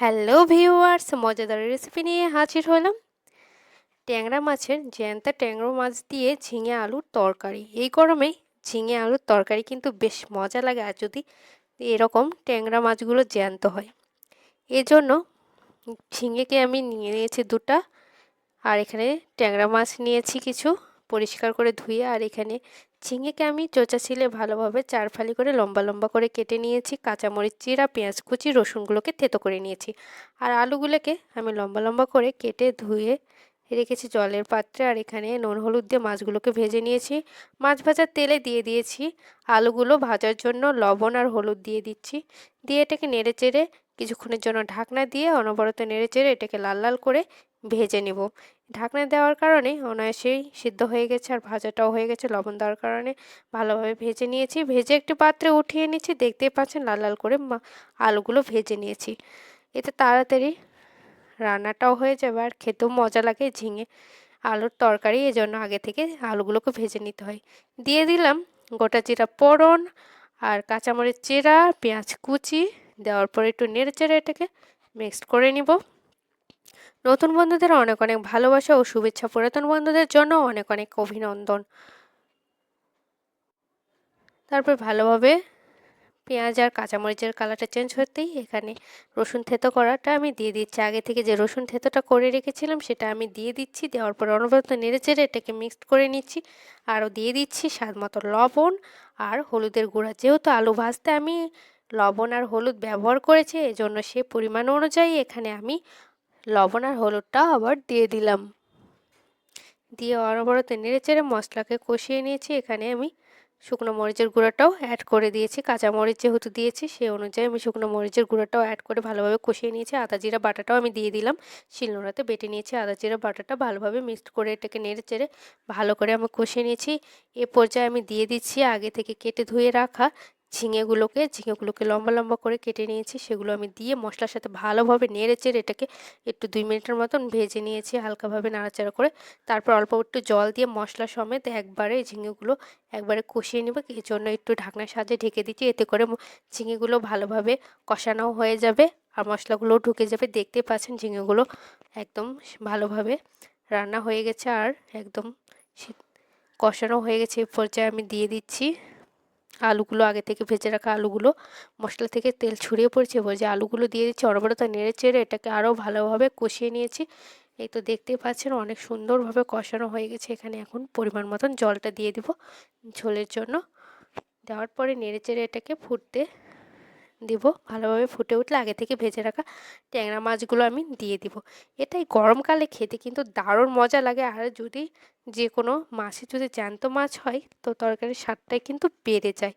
Hello viewers মজাদার recipe নিয়ে হাজির হলাম। ট্যাংরা মাছের জ্যান্তা ট্যাংরা মাছ দিয়ে ঝিঙে আলুর তরকারি। এই গরমে ঝিঙে আলুর তরকারি কিন্তু বেশ মজা লাগে। আর যদি এরকম ট্যাংরা মাছগুলো জ্যান্ত হয়, এজন্য ঝিঙেকে আমি নিয়ে নিয়েছি দুটা। আর এখানে ট্যাংরা মাছ নিয়েছি কিছু, পরিষ্কার করে ধুয়ে। আর এখানে ঝিঙেকে আমি চোচা ছিলে ভালোভাবে চার ফালি করে লম্বা লম্বা করে কেটে নিয়েছি, কাঁচামরিচ চিরা, পেঁয়াজ কুচি, রসুনগুলোকে থেতো করে নিয়েছি। আর আলুগুলোকে আমি লম্বা লম্বা করে কেটে ধুয়ে রেখেছি জলের পাত্রে। আর এখানে নুন, হলুদ দিয়ে মাছগুলোকে ভেজে নিয়েছি। মাছ ভাজার তেলে দিয়ে দিয়েছি আলুগুলো ভাজার জন্য লবণ আর হলুদ দিয়ে দিচ্ছি। দিয়ে এটাকে নেড়ে চেড়ে কিছুক্ষণের জন্য ঢাকনা দিয়ে অনবরত নেড়ে চেড়ে এটাকে লাল লাল করে ভেজে নেব। ঢাকনা দেওয়ার কারণে অনায়াসেই সিদ্ধ হয়ে গেছে আর ভাজাটাও হয়ে গেছে। লবণ দেওয়ার কারণে ভালোভাবে ভেজে নিয়েছি। ভেজে একটি পাত্রে উঠিয়ে নিচ্ছি। দেখতেই পাচ্ছেন লাল লাল করে আলুগুলো ভেজে নিয়েছি। এতে তাড়াতাড়ি রান্নাটাও হয়ে যাবে আর খেতেও মজা লাগে ঝিঙে আলুর তরকারি। এজন্য আগে থেকে আলুগুলোকে ভেজে নিতে হয়। দিয়ে দিলাম গোটা জিরা পোড়ন আর কাঁচামরিচ চেরা পেঁয়াজ কুচি। দেওয়ার পর একটু নেড়ে চেড়ে এটাকে মিক্সড করে নিব। নতুন বন্ধুদের অনেক অনেক ভালোবাসা ও শুভেচ্ছা। পুরাতন বন্ধুদের জন্য অনেক অনেক অভিনন্দন। তারপর ভালোভাবে পেঁয়াজ আর কাঁচামরিচের কালারটা চেঞ্জ হতেই এখানে রসুন থেতো করাটা আমি দিয়ে দিচ্ছি। আগে থেকে যে রসুন থেতোটা করে রেখেছিলাম সেটা আমি দিয়ে দিচ্ছি। দেওয়ার পর অনবরত নেড়ে চেড়ে এটাকে মিক্সড করে নিচ্ছি। আরও দিয়ে দিচ্ছি স্বাদ মতো লবণ আর হলুদের গুঁড়া। যেহেতু আলু ভাজতে আমি লবণ আর হলুদ ব্যবহার করেছি, এজন্য সে পরিমাণ অনুযায়ী এখানে আমি লবণ আর হলুদটা আবার দিয়ে দিলাম। দিয়ে অনবরত নেড়ে চেড়ে মশলাকে কষিয়ে নিয়েছি। এখানে আমি শুকনো মরিচের গুঁড়োটাও অ্যাড করে দিয়েছি। কাঁচা মরিচ যেহেতু দিয়েছি সেই অনুযায়ী আমি শুকনো মরিচের গুঁড়োটাও অ্যাড করে ভালোভাবে কষিয়ে নিয়েছি। আদা জিরা বাটাটাও আমি দিয়ে দিলাম। শিলনোড়াতে বেটে নিয়েছি আদা জিরা বাটাটা ভালোভাবে মিক্সড করে এটাকে নেড়ে চেড়ে ভালো করে আমি কষিয়ে নিয়েছি। এ পর্যায়ে আমি দিয়ে দিচ্ছি আগে থেকে কেটে ধুয়ে রাখা ঝিঙেগুলোকে ঝিঙেগুলোকে লম্বা লম্বা করে কেটে নিয়েছি, সেগুলো আমি দিয়ে মশলার সাথে ভালোভাবে নেড়ে চেড়ে এটাকে একটু দুই মিনিটের মতন ভেজে নিয়েছি হালকাভাবে নাড়াচাড়া করে। তারপর অল্প একটু জল দিয়ে মশলা সমেত একবারে ঝিঙেগুলো একবারে কষিয়ে নেব। এই জন্য একটু ঢাকনার সাহায্যে ঢেকে দিচ্ছি, এতে করে ঝিঙেগুলো ভালোভাবে কষানো হয়ে যাবে আর মশলাগুলোও ঢুকে যাবে। দেখতে পাচ্ছেন ঝিঙেগুলো একদম ভালোভাবে রান্না হয়ে গেছে আর একদম কষানো হয়ে গেছে। এই পর্যায়ে আমি দিয়ে দিচ্ছি আলুগুলো আগে থেকে ভেজে রাখা আলুগুলো মশলা থেকে তেল ছড়িয়ে পড়ছে যে আলুগুলো দিয়ে দিচ্ছি অরবরতা নেড়ে চেড়ে এটাকে আরও ভালোভাবে কষিয়ে নিয়েছি। এই তো দেখতে পাচ্ছেন অনেক সুন্দরভাবে কষানো হয়ে গেছে, এখানে এখন পরিমাণ মতন জলটা দিয়ে দিব ঝোলের জন্য। দেওয়ার পরে নেড়ে চেড়ে এটাকে ফুটতে দিব। ভালোভাবে ফুটে উঠলে আগে থেকে ভেজে রাখা ট্যাংরা মাছগুলো আমি দিয়ে দিব। এটাই গরমকালে খেতে কিন্তু দারুণ মজা লাগে। আর যদি যে কোনো মাছে যদি জ্যান্ত মাছ হয়, তো তরকারির স্বাদটাই কিন্তু বেড়ে যায়।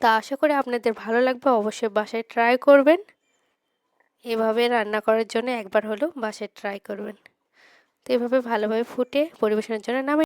তা আশা করি আপনাদের ভালো লাগবে। অবশ্যই বাসায় ট্রাই করবেন। এভাবে রান্না করার জন্য একবার হলেও বাসায় ট্রাই করবেন। তো এভাবে ভালোভাবে ফুটে পরিবেশনের জন্য নামে